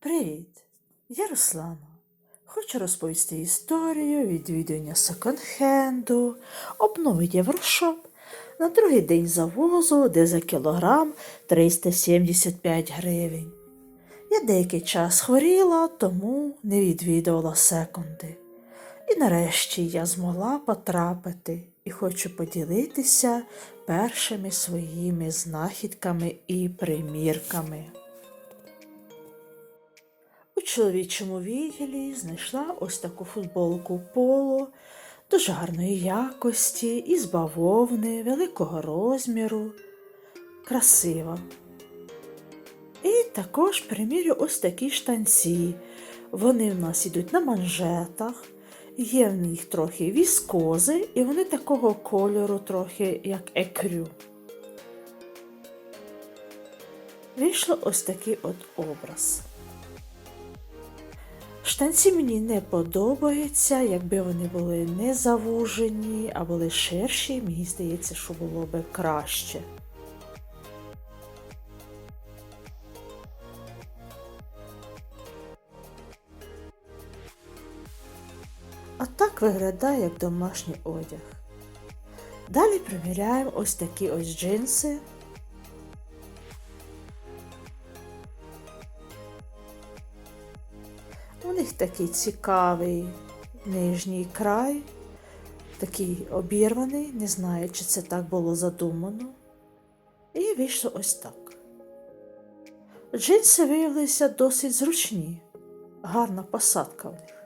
Привіт! Я Руслана. Хочу розповісти історію відвідування секонд-хенду, обновить Єврошоп на другий день завозу, де за кілограм 375 гривень. Я деякий час хворіла, тому не відвідувала секунди. І нарешті я змогла потрапити і хочу поділитися першими своїми знахідками і примірками. Чоловічому відділі знайшла ось таку футболку поло дуже гарної якості, із бавовни, великого розміру, красива. І також примірю ось такі штанці. Вони в нас йдуть на манжетах, є в них трохи віскози, і вони такого кольору, трохи як екрю. Вийшло ось такий от образ. Штанці мені не подобаються, якби вони були не завужені, а були ширші, мені здається, що було би краще. А так виглядає як домашній одяг. Далі приміряємо ось такі ось джинси. Них такий цікавий нижній край, такий обірваний, не знаю, чи це так було задумано. І вийшло ось так. Джинси виявилися досить зручні, гарна посадка в них.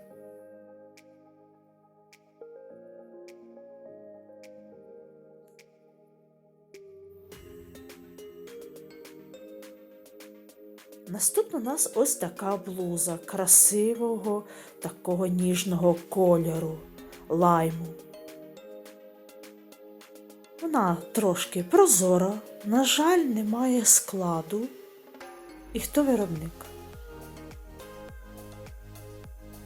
Наступна у нас ось така блуза красивого, такого ніжного кольору лайму. Вона трошки прозора, на жаль, немає складу. І хто виробник?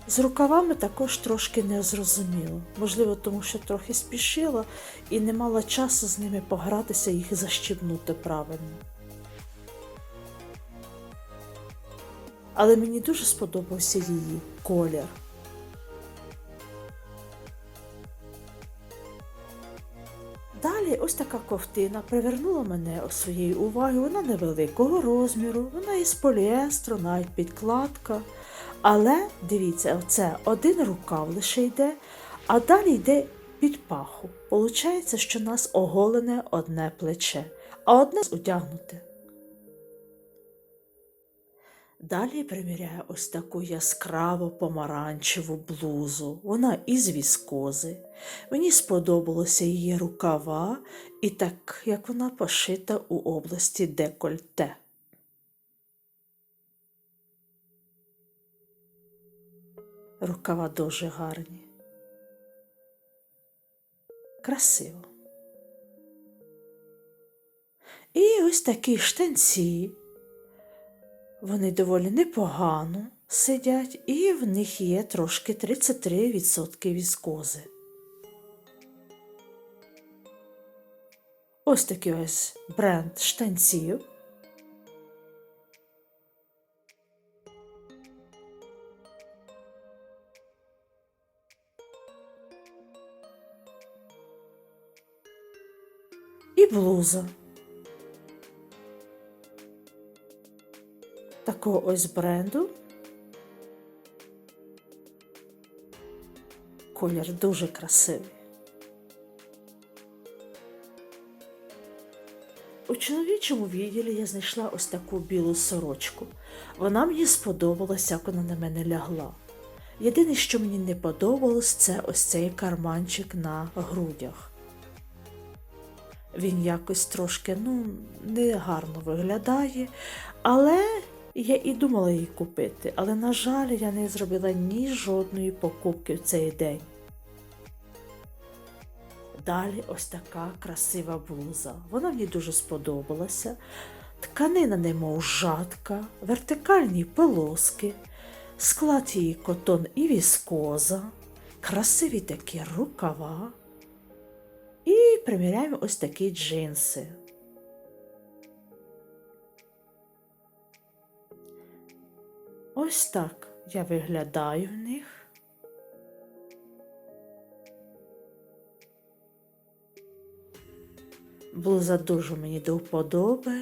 З рукавами також трошки не зрозуміло. Можливо, тому що трохи спішила і не мала часу з ними погратися їх защібнути правильно. Але мені дуже сподобався її колір. Далі ось така ковтина привернула мене своєю увагою. Вона невеликого розміру, вона із поліестру, навіть підкладка. Але дивіться, це один рукав лише йде, а далі йде під паху. Получається, що нас оголене одне плече, а одне одягнуте. Далі приміряю ось таку яскраво помаранчеву блузу. Вона із віскози. Мені сподобалося її рукава і так, як вона пошита у області декольте. Рукава дуже гарні. Красиво. І ось такі штанці. Вони доволі непогано сидять, і в них є трошки 33% віскози. Ось такий ось бренд штанців. І блуза. Такого ось бренду. Колір дуже красивий. У чоловічому відділі я знайшла ось таку білу сорочку. Вона мені сподобалася, як вона на мене лягла. Єдине, що мені не подобалось, це ось цей карманчик на грудях. Він якось трошки ну, не гарно виглядає, але я і думала її купити, але, на жаль, я не зробила ні жодної покупки в цей день. Далі ось така красива блуза. Вона мені дуже сподобалася. Тканина, немов жатка, вертикальні полоски, склад її котон і віскоза, красиві такі рукава. І приміряємо ось такі джинси. Ось так я виглядаю в них. Блуза дуже мені до вподоби.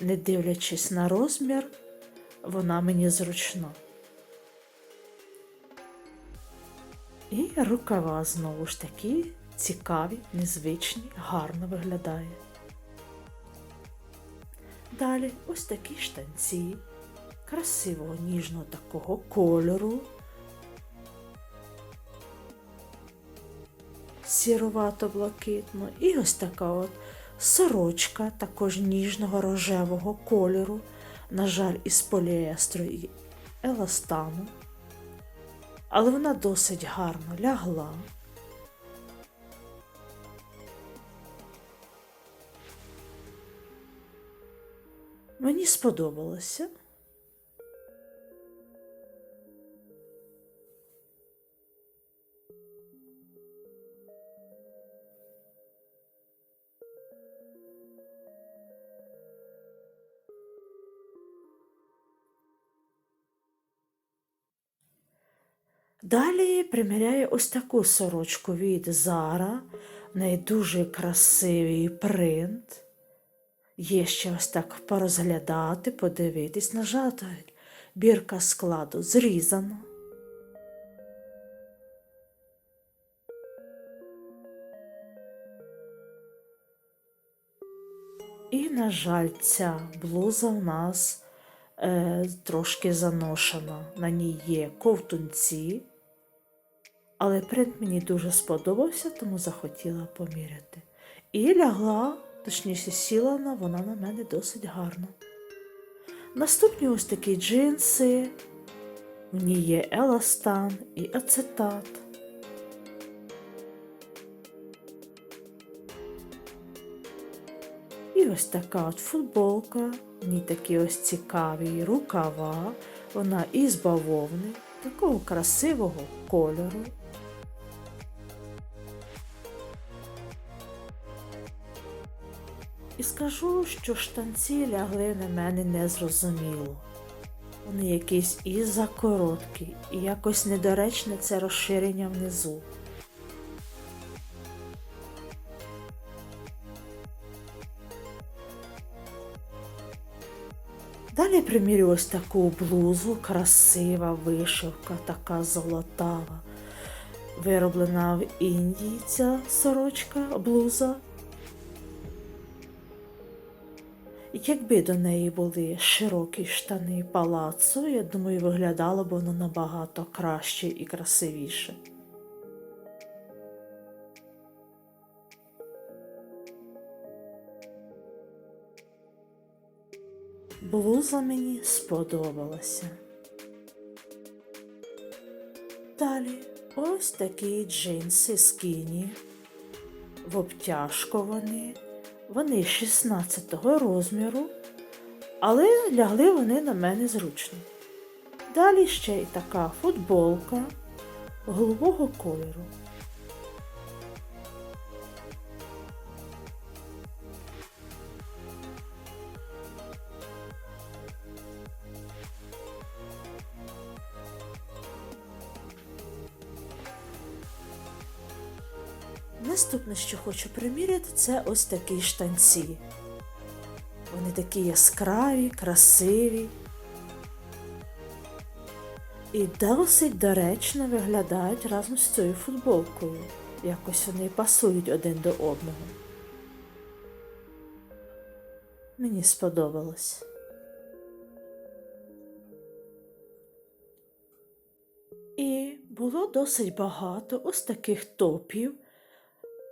Не дивлячись на розмір, вона мені зручна. І рукава знову ж таки цікаві, незвичні, гарно виглядає. Далі ось такі штанці красивого ніжного такого кольору. Сірувато-блакитно. І ось така от сорочка також ніжного рожевого кольору, на жаль, із поліестру і еластану. Але вона досить гарно лягла. Мені сподобалося. Далі приміряю ось таку сорочку від Зара. В неї дуже красивий принт. Є ще ось так порозглядати, подивитись, на жаль, бірка складу зрізана. І, на жаль, ця блуза у нас е, трошки заношена. На ній є ковтунці, але принт мені дуже сподобався, тому захотіла поміряти. І лягла, точніше, сіла на вона на мене досить гарно. Наступні ось такі джинси. В ній є еластан і ацетат. І ось така от футболка, в ній такі ось цікаві рукава, вона із бавовни, такого красивого кольору. І скажу, що штанці лягли на мене незрозуміло. Вони якісь і закороткі, і якось недоречне це розширення внизу. Далі примірю ось таку блузу, красива вишивка, така золотава. Вироблена в Індії ця сорочка, блуза. Якби до неї були широкі штани палацу, я думаю, виглядало б воно набагато краще і красивіше. Блуза мені сподобалася. Далі ось такі джинси скіні. В обтяжку вони. Вони 16 розміру, але лягли вони на мене зручно. Далі ще й така футболка голубого кольору. Що хочу приміряти, це ось такі штанці. Вони такі яскраві, красиві і досить доречно виглядають разом з цією футболкою. Якось вони пасують один до одного. Мені сподобалось. І було досить багато ось таких топів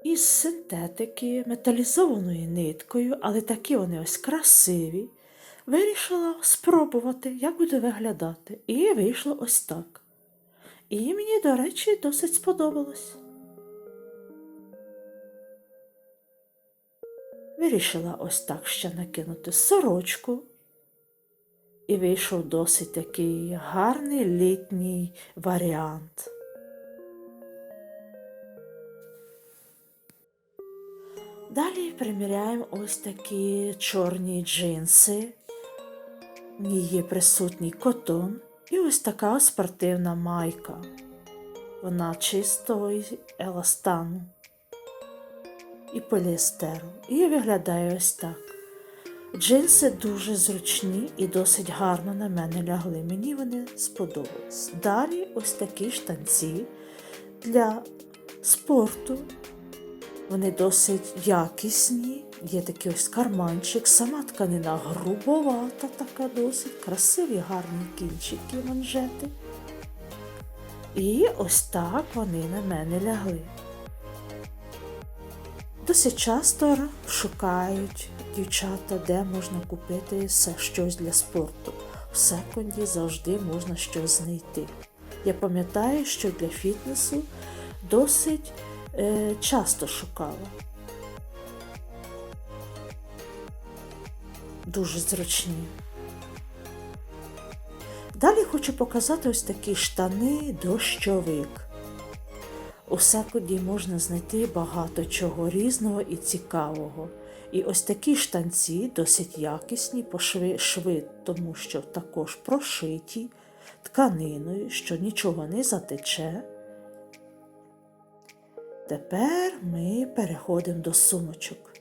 із синтетики, металізованою ниткою, але такі вони ось красиві. Вирішила спробувати, як буде виглядати. І вийшло ось так. І мені, до речі, досить сподобалось. Вирішила ось так ще накинути сорочку. І вийшов досить такий гарний літній варіант. Далі приміряємо ось такі чорні джинси. В ній є присутній котон і ось така спортивна майка. Вона чистого еластану і поліестеру. І виглядає ось так. Джинси дуже зручні і досить гарно на мене лягли. Мені вони сподобались. Далі ось такі штанці для спорту. Вони досить якісні, є такий ось карманчик, сама тканина грубовата, така досить, красиві, гарні кінчики манжети. І ось так вони на мене лягли. Досить часто шукають дівчата, де можна купити все щось для спорту. В секунді завжди можна щось знайти. Я пам'ятаю, що для фітнесу досить е, часто шукала. Дуже зручні. Далі хочу показати ось такі штани дощовик. У секунді можна знайти багато чого різного і цікавого. І ось такі штанці досить якісні по шви, шви, тому що також прошиті тканиною, що нічого не затече. Тепер ми переходимо до сумочок.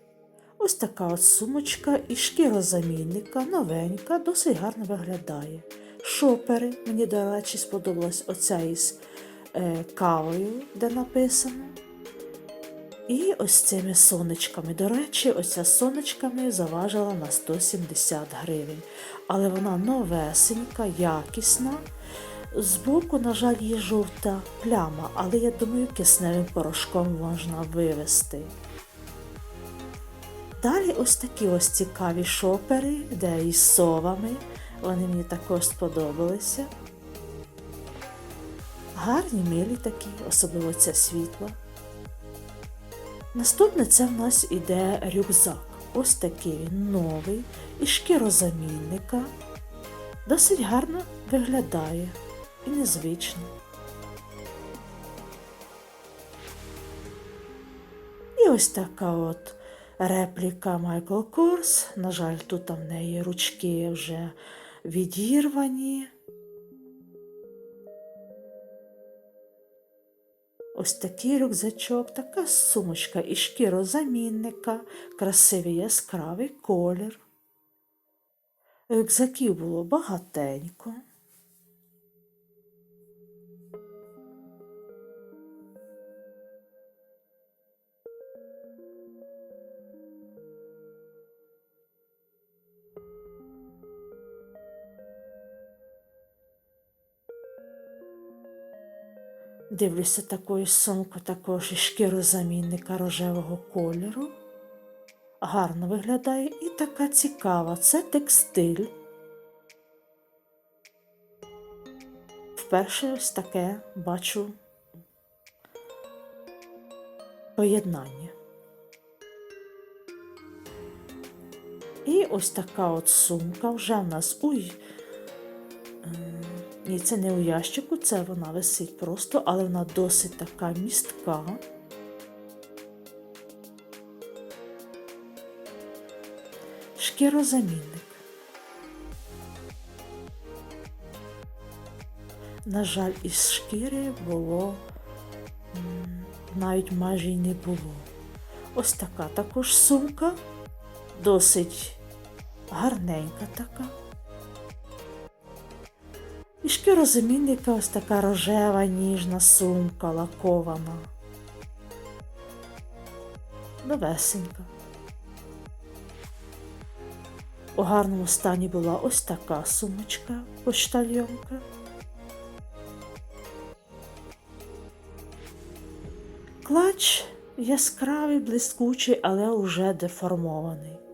Ось така от сумочка із шкірозамінника, новенька, досить гарно виглядає. Шопери, мені, до речі, сподобалась оця із е, кавою, де написано. І ось цими сонечками. До речі, оця сонечками заважила на 170 гривень. Але вона новесенька, якісна. Збоку, на жаль, є жовта пляма, але я думаю, кисневим порошком можна вивести. Далі ось такі ось цікаві шопери, де із совами. Вони мені також сподобалися. Гарні милі такі, особливо ця світла. Наступне це в нас іде рюкзак. Ось такий він новий, із шкірозамінника. Досить гарно виглядає і незвично. І ось така от репліка Майкл Корс. На жаль, тут в неї ручки вже відірвані. Ось такий рюкзачок, така сумочка із шкірозамінника, красивий яскравий колір. Рюкзаків було багатенько. Дивлюся такою сумку також із шкірозамінника рожевого кольору. Гарно виглядає і така цікава. Це текстиль. Вперше ось таке бачу поєднання. І ось така от сумка вже в нас уй. Ні, це не у ящику, це вона висить просто, але вона досить така містка. Шкірозамінник. На жаль, із шкіри було навіть майже й не було. Ось така також сумка, досить гарненька така. І шкірозамінника ось така рожева ніжна сумка лакована. Новесенька. У гарному стані була ось така сумочка почтальйонка. Клач яскравий, блискучий, але уже деформований.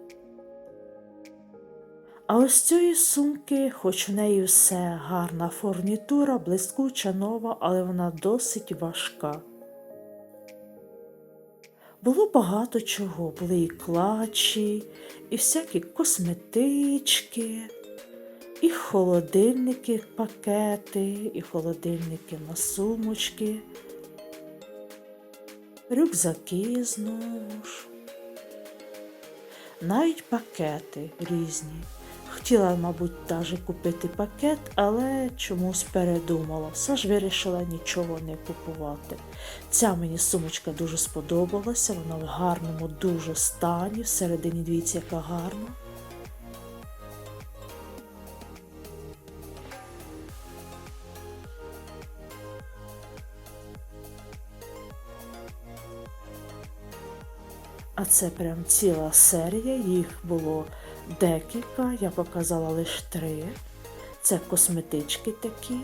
А ось цієї сумки, хоч в неї все гарна фурнітура, блискуча нова, але вона досить важка. Було багато чого, були і клачі, і всякі косметички, і холодильники, пакети, і холодильники на сумочки, рюкзаки знову ж. навіть пакети різні. Хотіла, мабуть, навіть купити пакет, але чомусь передумала. Все ж вирішила нічого не купувати. Ця мені сумочка дуже сподобалася, вона в гарному дуже стані. Всередині дивіться, яка гарна. А це прям ціла серія, їх було декілька, я показала лише три. Це косметички такі.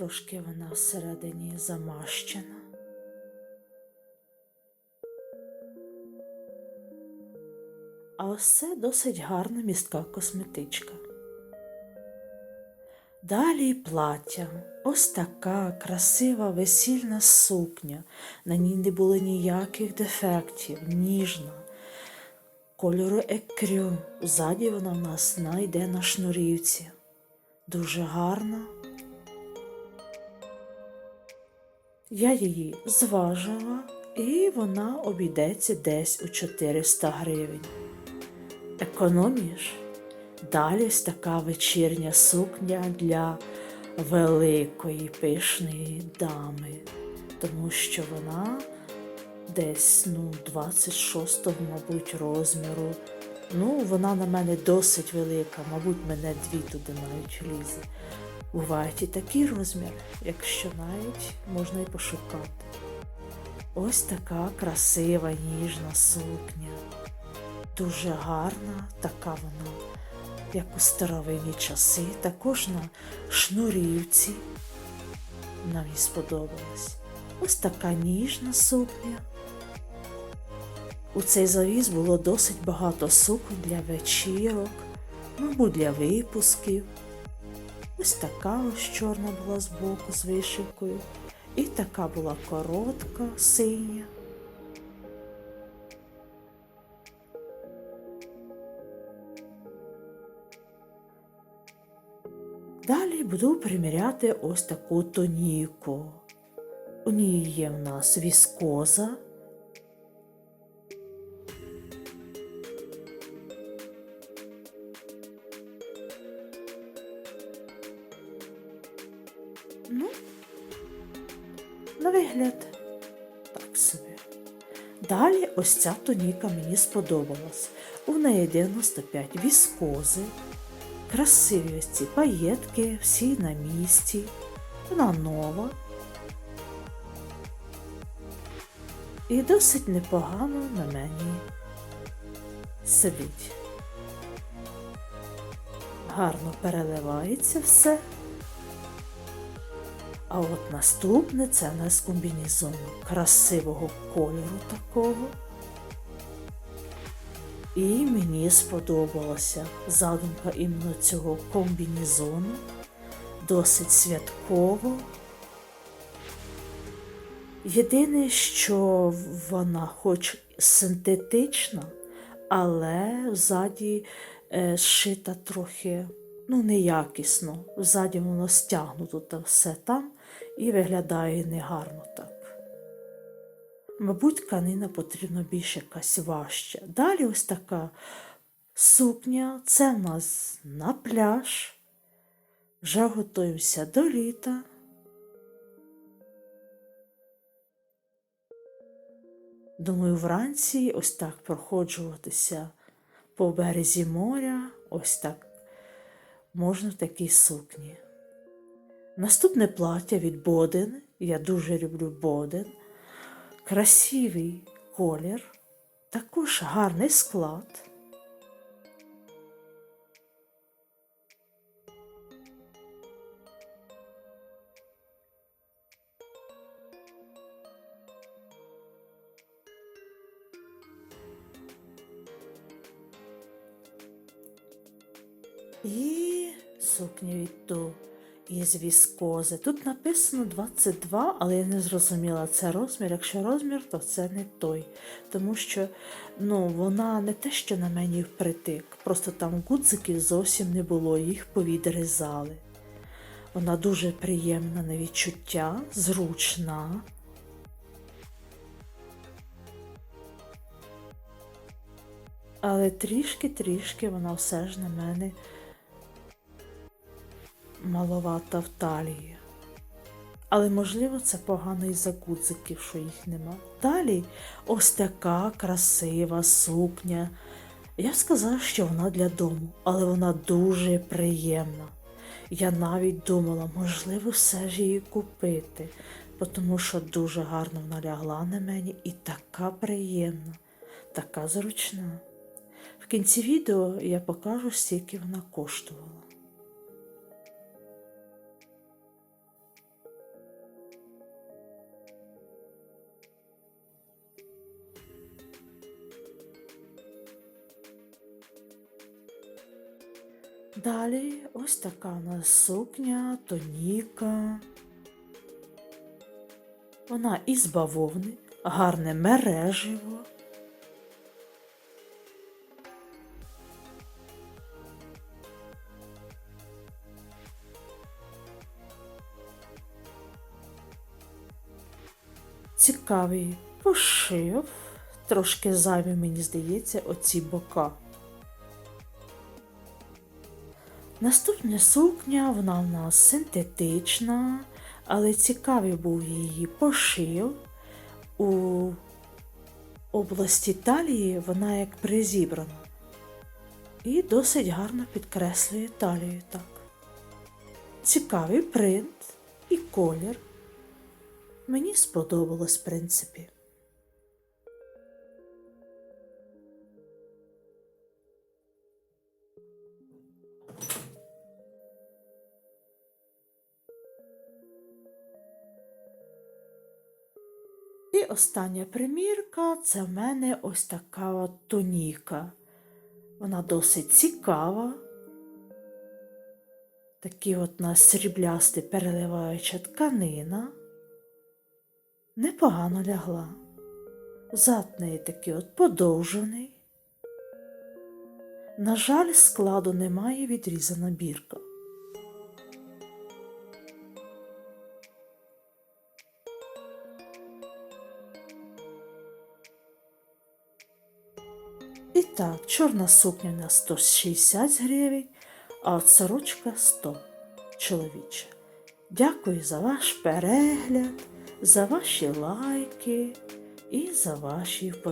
Трошки вона всередині замащена. А ось це досить гарна містка косметичка. Далі плаття. Ось така красива весільна сукня. На ній не було ніяких дефектів, ніжна. Кольору екрю. Ззаді вона в нас найде на шнурівці. Дуже гарна. Я її зважила, і вона обійдеться десь у 400 гривень. Економіш? Далі ось така вечірня сукня для великої пишної дами, тому що вона десь ну, 26-го, мабуть, розміру. Ну, вона на мене досить велика, мабуть, мене дві туди навіть влізе. Бувають і такий розмір, якщо навіть можна і пошукати. Ось така красива ніжна сукня. Дуже гарна, така вона, як у старовинні часи, також на шнурівці. Нам їй сподобалось. Ось така ніжна сукня. У цей завіз було досить багато суконь для вечірок, мабуть, для випусків. Ось така ось чорна була збоку з вишивкою. І така була коротка, синя. Далі буду приміряти ось таку тоніку. У ній є в нас віскоза. На вигляд, так собі. Далі ось ця тоніка мені сподобалась. У неї 95 віскози, красиві ось ці паєтки, всі на місці. Вона нова. І досить непогано на мені сидить. Гарно переливається все. А от наступне це в нас комбінезон красивого кольору такого. І мені сподобалася задумка іменно цього комбінезону. Досить святково. Єдине, що вона хоч синтетична, але ззаді е, зшита трохи ну, неякісно. Ззаді воно стягнуто та все там і виглядає негарно так. Мабуть, тканина потрібна більш якась важча. Далі ось така сукня, це в нас на пляж. Вже готуємося до літа. Думаю, вранці ось так проходжуватися по березі моря, ось так можна в такій сукні. Наступне плаття від Боден. Я дуже люблю Боден. Красивий колір, також гарний склад. Із віскози. Тут написано 22, але я не зрозуміла, це розмір. Якщо розмір, то це не той. Тому що ну, вона не те, що на мені впритик, просто там гудзиків зовсім не було, їх повідрізали. Вона дуже приємна на відчуття, зручна. Але трішки-трішки вона все ж на мене маловата в талії. Але, можливо, це із-за гудзиків, що їх нема. Далі ось така красива сукня. Я сказала, що вона для дому, але вона дуже приємна. Я навіть думала, можливо, все ж її купити, тому що дуже гарно вона лягла на мені і така приємна, така зручна. В кінці відео я покажу, скільки вона коштувала. Далі ось така у нас сукня, тоніка. Вона із бавовни, гарне мереживо. Цікавий пошив, трошки зайві, мені здається, оці бока. Наступна сукня, вона в нас синтетична, але цікавий був її пошив. У області талії вона як призібрана. І досить гарно підкреслює талію так. Цікавий принт і колір. Мені сподобалось, в принципі. Остання примірка це в мене ось така тоніка. Вона досить цікава. Такі от нас сріблясти переливаюча тканина. Непогано лягла. Зад неї такий от подовжений. На жаль, складу немає відрізана бірка. Так, чорна сукня на 160 гривень, а от сорочка 100 чоловіча. Дякую за ваш перегляд, за ваші лайки і за ваші вподобання.